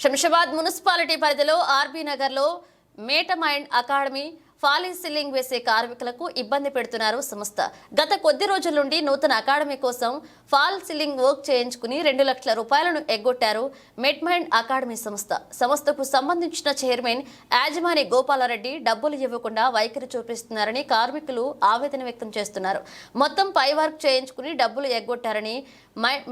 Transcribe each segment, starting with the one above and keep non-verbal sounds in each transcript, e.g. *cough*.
Shamshabad municipality పరిధిలో RB నగర్లో మేటమైండ్ academy folly ceiling వేసే కార్మికులకు ఇబ్బంది పెడుతున్నారు సంస్థ. గత కొద్ది రోజుల నుండి నూతన అకాడమీ కోసం ఫాల్ సీలింగ్ వర్క్ చేయించుకుని రెండు లక్షల రూపాయలను ఎగ్గొట్టారు మెడ్మైండ్ అకాడమీ సంస్థ. సంస్థకు సంబంధించిన చైర్మన్ యాజమాని గోపాలరెడ్డి డబ్బులు ఇవ్వకుండా వైఖరి చూపిస్తున్నారని కార్మికులు ఆవేదన వ్యక్తం చేస్తున్నారు. మొత్తం పై వర్క్ చేయించుకుని డబ్బులు ఎగ్గొట్టారని మై-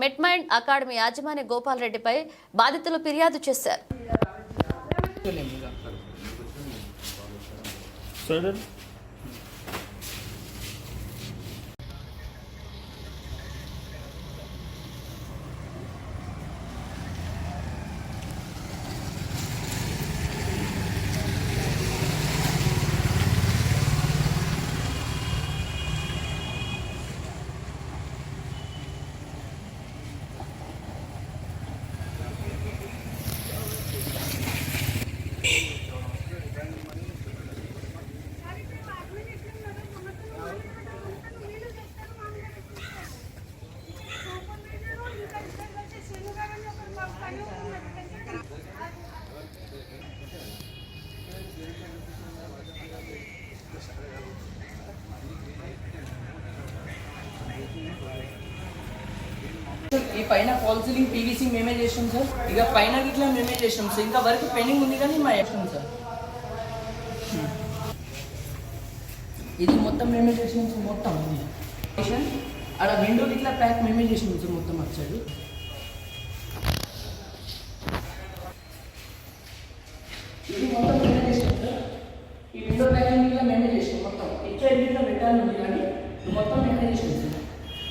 అకాడమీ యాజమాని గోపాలరెడ్డిపై బాధితులు ఫిర్యాదు చేశారు. సరే *laughs* ఈ పైన ఫాల్ సీలింగ్ పీవీసీ మేమే చేసాం సార్ ఇక పైన గిట్లా మేమే చేసాం సార్ ఇంకా వరకు పెండింగ్ ఉంది కానీ మా చేసాం సార్ ఇది మొత్తం మేమే చేసాం సార్ మొత్తం. చేసాం. ఆడ విండో ఇట్లా ప్యాక్ మేమే చేసాం సార్ మొత్తం అటు సైడ్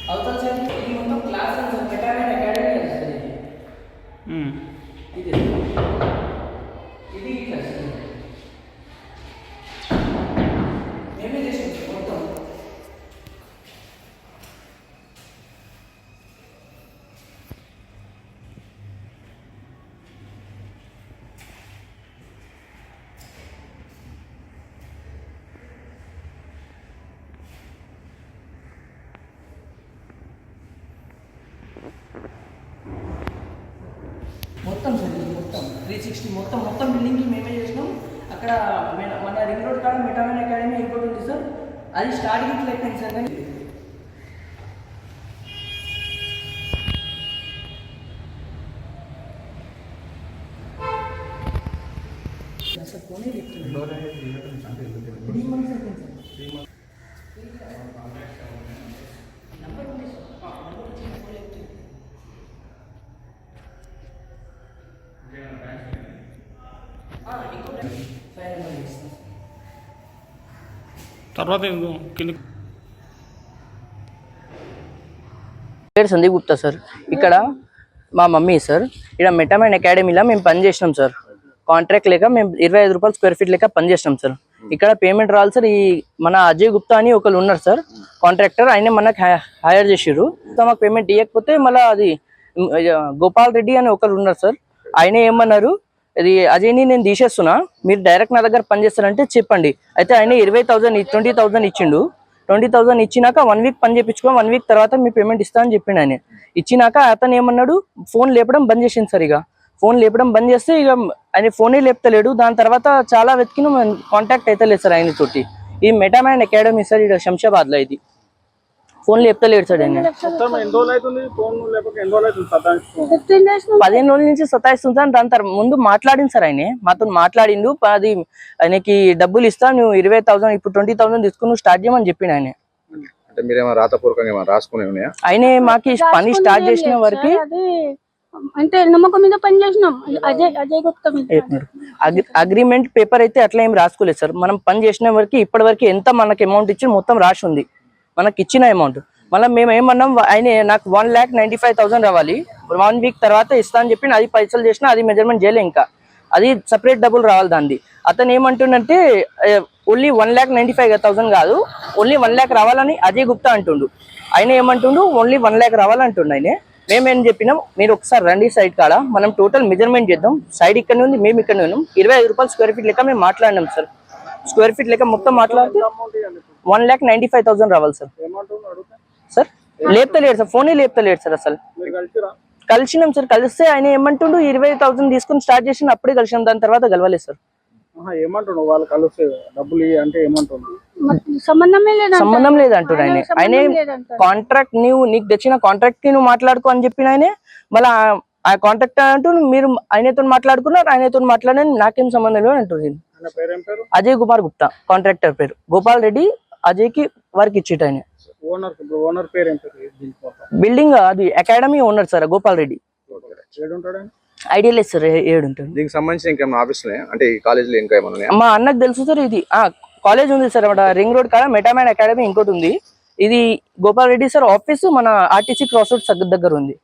అవతల సైడ్ ఇది మొత్తం క్లాస్ రూమ్ సార్ మెటామెన్ అకాడమీ కదా సార్ ఇది ఇది ఇది ఇట్లా సార్ మేమే చేసాం సార్ మొత్తం మొత్తం సార్ ఇది మొత్తం. త్రీ సిక్స్టీ మొత్తం మొత్తం బిల్డింగ్కి మేమే చేసినాం. అక్కడ మన- రింగ్ రోడ్ కాడ మెటామెన్ అకాడమీ ఇంకోటి ఉంది సార్. అది స్టార్టింగ్ అయిపోయింది సార్ కానీ ఫోనే చెప్తున్నాను. త్రీ మంత్స్ అయిపోయింది సార్ నంబర్ ఉంది సార్. ఆ, నంబర్ ఇచ్చి ఫోన్ చెప్తున్నాను. ఆ, ఇంకోటి ఫైవ్ నెంబర్ ఇస్తాను తర్వాత కింద పేరు సందీప్ గుప్తా సార్. ఇక్కడ మా మమ్మీ సార్. ఇక్కడ మెటామైన్ అకాడమీలో మేము పని చేసినాం సార్. కాంట్రాక్ట్ లేక మేము ఇరవై ఐదు రూపాయలు స్క్వేర్ ఫీట్ లెక్క పని చేసినాం సార్. ఇక్కడ పేమెంట్ రావాలి సార్. ఈ మన అజయ్ గుప్తా అని ఒకరు ఉన్నారు సార్. కాంట్రాక్టర్ ఆయన మనకు హైర్ చేసిర్రు. మాకు పేమెంట్ ఇవ్వకపోతే మళ్ళీ అది గోపాల్ రెడ్డి అని ఒకరు ఉన్నారు సార్. ఆయన ఏమన్నారు? ఇది అజయ్ని నేను తీసేస్తున్నా. మీరు డైరెక్ట్ నా దగ్గర పని చేస్తారంటే చెప్పండి. అయితే ఆయన ఇరవై థౌసండ్ ట్వంటీ థౌసండ్ ఇచ్చిండు. ట్వంటీ థౌసండ్ ఇచ్చినాక వన్ వీక్ పని చేయించుకో వన్ వీక్ తర్వాత మీ పేమెంట్ ఇస్తా అని చెప్పిండు ఆయన. ఇచ్చినాక అతను ఏమన్నాడు? ఫోన్ లేపడం బంద్ చేసింది సార్ ఇక. ఫోన్ లేపడం బంద్ చేస్తే ఇక ఆయన ఫోనే లేపుతలేడు. దాని తర్వాత చాలా వెతికిన కాంటాక్ట్ అయితే లేదు సార్ ఆయన తోటి ఈ మెటామైన్ అకాడమీ సార్ ఇక్కడ శంషాబాద్లో ఇది. ఫోన్ రోజులు అవుతుంది? సతాయిస్తుంది? పదిహేను రోజుల నుంచి సతాయిస్తుంది సార్ దాని తర్వాత ముందు మాట్లాడింది సార్ ఆయన. మాతో మాట్లాడిండు. అది ఆయనకి డబ్బులు ఇస్తా నువ్వు ఇరవై థౌసండ్ ఇప్పుడు ట్వంటీ థౌసండ్ తీసుకుని నువ్వు స్టార్ట్ చేయమని చెప్పిండు ఆయన. ఆయన మాకి పని స్టార్ట్ చేసిన వరకు అంటే నమ్మకం మీద పని చేసినాం. అజయ్ అజయ్ గుప్తా మీద. అగ్రిమెంట్ పేపర్ అయితే అట్లా ఏం రాసుకోలేదు సార్. మనం పని చేసిన వరకు ఇప్పటి వరకు ఎంత మనకి అమౌంట్ ఇచ్చి మొత్తం రాసి ఉంది. మనకి ఇచ్చిన అమౌంట్ మళ్ళీ మేము ఏమన్నాం ఆయన నాకు one lakh ninety five thousand రావాలి. వన్ వీక్ తర్వాత ఇస్తా అని చెప్పి అది పైసలు చేసినా అది మెజర్మెంట్ చేయలే ఇంకా. అది సపరేట్ డబ్బులు రావాలి దాన్ని. అతను ఏమంటుండంటే only one lakh ninety five thousand కాదు ఓన్లీ వన్ ల్యాక్ రావాలని అజయ్ గుప్తా అంటుండు. ఆయన ఏమంటుండు ఓన్లీ వన్ ల్యాక్ రావాలంటుండు ఆయన. మేమేం చెప్పినాం మీరు ఒకసారి రండి సైడ్ కాడ మనం టోటల్ మెజర్మెంట్ చేద్దాం. సైడ్ ఇక్కడ ఉంది మేము ఇక్కడ ఉన్నాం. ఇరవై ఐదు రూపాయలు స్క్వేర్ ఫీట్ లెక్క మేము మాట్లాడినాం సార్ స్క్వేర్ ఫీట్ లెక్క మొత్తం మాట్లాడితే one lakh ninety five thousand రావాలి సార్. సార్ లేపుతలేడు సార్ ఫోనే లేపుతలేడు సార్ అసలు. కలిసినాం సార్ కలిస్తే ఆయన ఏమంటుండు? ఇరవై థౌసండ్ తీసుకుని స్టార్ట్ చేసిన అప్పుడే కలిసినాం దాని తర్వాత కలవలేదు సార్. వాళ్ళు కలిస్తే? డబ్బులు అంటే సంబంధం లేదంటారు? ఆయన. ఆయన. కాంట్రాక్ట్ నీవు నీకు తెచ్చిన కాంట్రాక్ట్కి నువ్వు మాట్లాడుకో అని చెప్పిన ఆయనే. మళ్ళీ ఆ కాంట్రాక్ట్ అంటూ మీరు ఆయనతో మాట్లాడుకున్నారు ఆయనతో మాట్లాడని నాకేం సంబంధం లేదు పేరు అజయ్ కుమార్ గుప్తా కాంట్రాక్టర్ పేరు. గోపాల్ రెడ్డి అజయ్కి వర్క్ ఇచ్చేట ఆయన బిల్డింగ్ అది academy owner sir Gopal Reddy. Ideal sir ఏడు ఉంటుంది దీనికి సంబంధించి ఇంకేమైనా ఆఫీసులు అంటే ఈ కాలేజీలో ఇంకా ఏమైనా ఉన్నాయా? మా అన్నకు తెలుసు సార్ ఇది ఆ కాలేజ్ ఉంది సార్ రింగ్ రోడ్ కాడ మెటామైన్ అకాడమీ ఇంకోటి ఉంది. ఇది గోపాల్ రెడ్డి సార్ ఆఫీస్ మన ఆర్టీసీ క్రాస్ రోడ్ దగ్గర ఉంది.